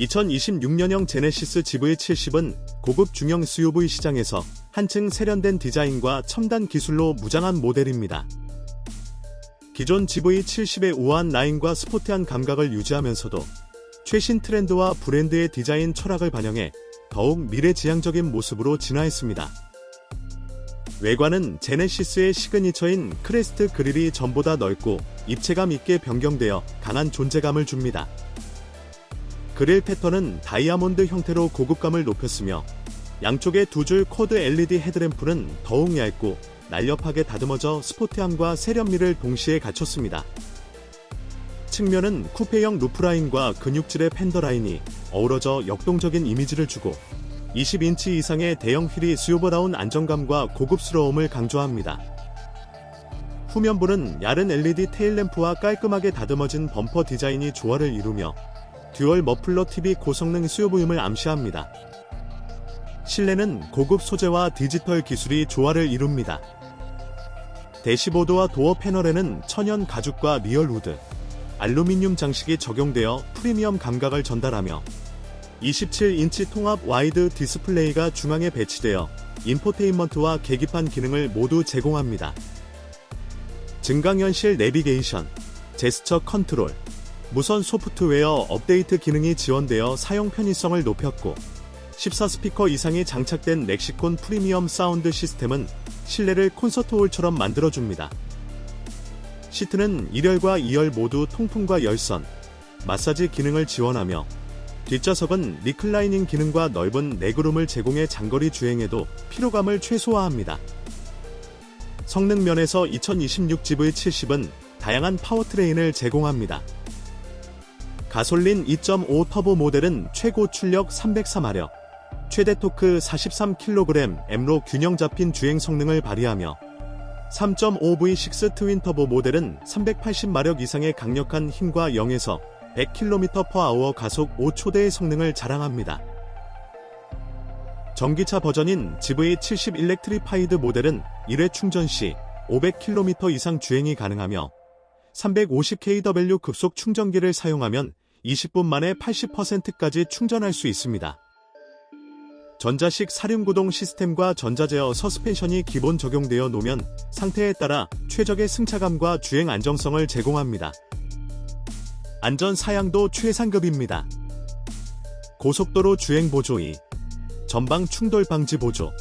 2026년형 제네시스 GV70은 고급 중형 SUV 시장에서 한층 세련된 디자인과 첨단 기술로 무장한 모델입니다. 기존 GV70의 우아한 라인과 스포티한 감각을 유지하면서도 최신 트렌드와 브랜드의 디자인 철학을 반영해 더욱 미래지향적인 모습으로 진화했습니다. 외관은 제네시스의 시그니처인 크레스트 그릴이 전보다 넓고 입체감 있게 변경되어 강한 존재감을 줍니다. 그릴 패턴은 다이아몬드 형태로 고급감을 높였으며 양쪽의 두 줄 코드 LED 헤드램프는 더욱 얇고 날렵하게 다듬어져 스포티함과 세련미를 동시에 갖췄습니다. 측면은 쿠페형 루프라인과 근육질의 팬더라인이 어우러져 역동적인 이미지를 주고 20인치 이상의 대형 휠이 수요보다운 안정감과 고급스러움을 강조합니다. 후면부는 얇은 LED 테일램프와 깔끔하게 다듬어진 범퍼 디자인이 조화를 이루며 듀얼 머플러 TV 고성능 수요부임을 암시합니다. 실내는 고급 소재와 디지털 기술이 조화를 이룹니다. 대시보드와 도어 패널에는 천연 가죽과 리얼 우드, 알루미늄 장식이 적용되어 프리미엄 감각을 전달하며 27인치 통합 와이드 디스플레이가 중앙에 배치되어 인포테인먼트와 계기판 기능을 모두 제공합니다. 증강현실 내비게이션, 제스처 컨트롤, 무선 소프트웨어 업데이트 기능이 지원되어 사용 편의성을 높였고 14스피커 이상이 장착된 렉시콘 프리미엄 사운드 시스템은 실내를 콘서트홀처럼 만들어줍니다. 시트는 1열과 2열 모두 통풍과 열선, 마사지 기능을 지원하며 뒷좌석은 리클라이닝 기능과 넓은 레그룸을 제공해 장거리 주행에도 피로감을 최소화합니다. 성능 면에서 2026 GV70은 다양한 파워트레인을 제공합니다. 가솔린 2.5 터보 모델은 최고 출력 304마력, 최대 토크 43kg M로 균형 잡힌 주행 성능을 발휘하며 3.5V6 트윈 터보 모델은 380마력 이상의 강력한 힘과 0에서 100km/h 가속 5초대의 성능을 자랑합니다. 전기차 버전인 GV70 일렉트리파이드 모델은 1회 충전 시 500km 이상 주행이 가능하며 350kW 급속 충전기를 사용하면 20분 만에 80%까지 충전할 수 있습니다. 전자식 사륜구동 시스템과 전자제어 서스펜션이 기본 적용되어 놓으면 상태에 따라 최적의 승차감과 주행 안정성을 제공합니다. 안전 사양도 최상급입니다. 고속도로 주행 보조 2, 전방 충돌 방지 보조,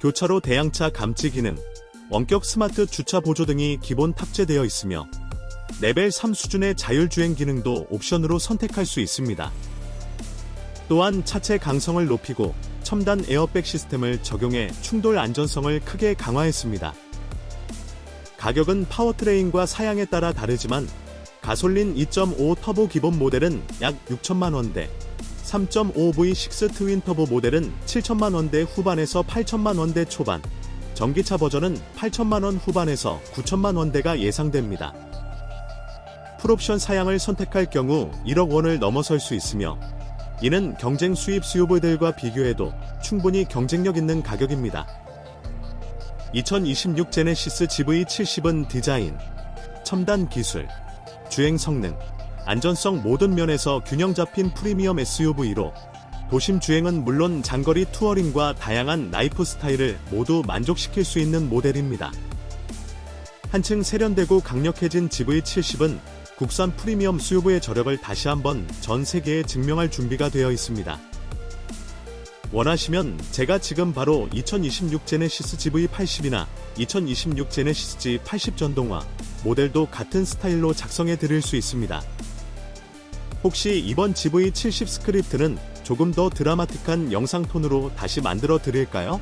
교차로 대양차 감지 기능, 원격 스마트 주차 보조 등이 기본 탑재되어 있으며 레벨 3 수준의 자율주행 기능도 옵션으로 선택할 수 있습니다. 또한 차체 강성을 높이고 첨단 에어백 시스템을 적용해 충돌 안전성을 크게 강화했습니다. 가격은 파워트레인과 사양에 따라 다르지만 가솔린 2.5 터보 기본 모델은 약 6천만 원대, 3.5V6 트윈 터보 모델은 7천만 원대 후반에서 8천만 원대 초반, 전기차 버전은 8천만 원 후반에서 9천만 원대가 예상됩니다. 풀옵션 사양을 선택할 경우 1억 원을 넘어설 수 있으며 이는 경쟁 수입 수요보들과 비교해도 충분히 경쟁력 있는 가격입니다. 2026 제네시스 GV70은 디자인, 첨단 기술, 주행 성능, 안전성 모든 면에서 균형 잡힌 프리미엄 SUV로 도심 주행은 물론 장거리 투어링과 다양한 라이프 스타일을 모두 만족시킬 수 있는 모델입니다. 한층 세련되고 강력해진 GV70은 국산 프리미엄 SUV의 저력을 다시 한번 전 세계에 증명할 준비가 되어 있습니다. 원하시면 제가 지금 바로 2026 제네시스 GV80이나 2026 제네시스 G80 전동화 모델도 같은 스타일로 작성해 드릴 수 있습니다. 혹시 이번 GV70 스크립트는 조금 더 드라마틱한 영상 톤으로 다시 만들어 드릴까요?